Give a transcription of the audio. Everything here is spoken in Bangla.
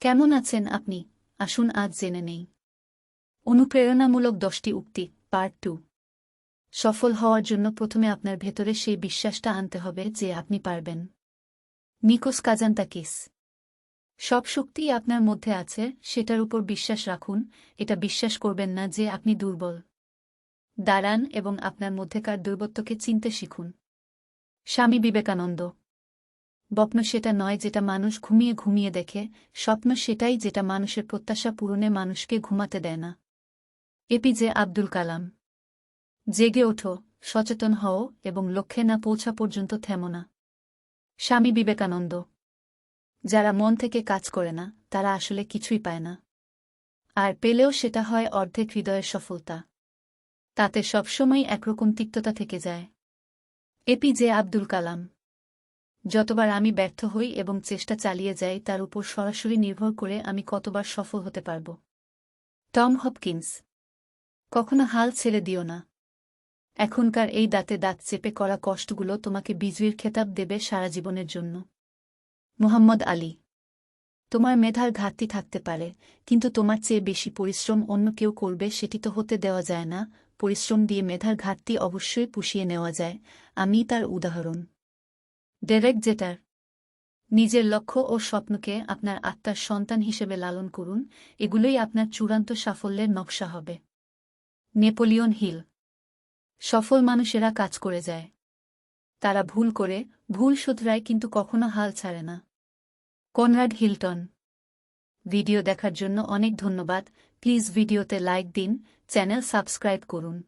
কেমন আছেন আপনি? আসুন আজ জেনে নেই। অনুপ্রেরণামূলক দশটি উক্তি, পার্ট টু। সফল হওয়ার জন্য প্রথমে আপনার ভেতরে সেই বিশ্বাসটা আনতে হবে যে আপনি পারবেন। নিকোস কাজান্তাকিস। সব শক্তি আপনার মধ্যে আছে, সেটার উপর বিশ্বাস রাখুন, এটা বিশ্বাস করবেন না যে আপনি দুর্বল। দাঁড়ান এবং আপনার মধ্যেকার দুর্বত্বকে চিনতে শিখুন। স্বামী বিবেকানন্দ। স্বপ্ন সেটা নয় যেটা মানুষ ঘুমিয়ে ঘুমিয়ে দেখে, স্বপ্ন সেটাই যেটা মানুষের প্রত্যাশা পূরণে মানুষকে ঘুমাতে দেয় না। এপিজে আব্দুল কালাম। জেগে ওঠো, সচেতন হও এবং লক্ষ্যে না পৌঁছা পর্যন্ত থেমো না। স্বামী বিবেকানন্দ। যারা মন থেকে কাজ করে না, তারা আসলে কিছুই পায় না। আর পেলেও সেটা হয় অর্ধেক হৃদয়ের সফলতা। তাতে সবসময় একরকম তিক্ততা থেকে যায়। এপিজে আব্দুল কালাম। যতবার আমি ব্যর্থ হই এবং চেষ্টা চালিয়ে যাই, তার উপর সরাসরি নির্ভর করে আমি কতবার সফল হতে পারব। টম হপকিন্স, কখনো হাল ছেড়ে দিও না। এখনকার এই দাঁতে দাঁত চেপে করা কষ্টগুলো তোমাকে বিজয়ীর খেতাব দেবে সারা জীবনের জন্য। মোহাম্মদ আলী, তোমার মেধার ঘাটতি থাকতে পারে, কিন্তু তোমার চেয়ে বেশি পরিশ্রম অন্য কেউ করবে, সেটি তো হতে দেওয়া যায় না। পরিশ্রম দিয়ে মেধার ঘাটতি অবশ্যই পুষিয়ে নেওয়া যায়। আমি তার উদাহরণ। Derek Jeter. নিজের লক্ষ্য ও স্বপ্নকে আপনার আত্মার সন্তান হিসেবে লালন করুন, এগুলোই আপনার চূড়ান্ত সাফল্যের নকশা হবে। Napoleon Hill. সফল মানুষেরা কাজ করে যায়। তারা ভুল করে, ভুল শুধরায় কিন্তু কখনো হাল ছাড়ে না। কনরাড হিলটন। ভিডিও দেখার জন্য অনেক ধন্যবাদ। প্লিজ ভিডিওতে লাইক দিন, চ্যানেল সাবস্ক্রাইব করুন।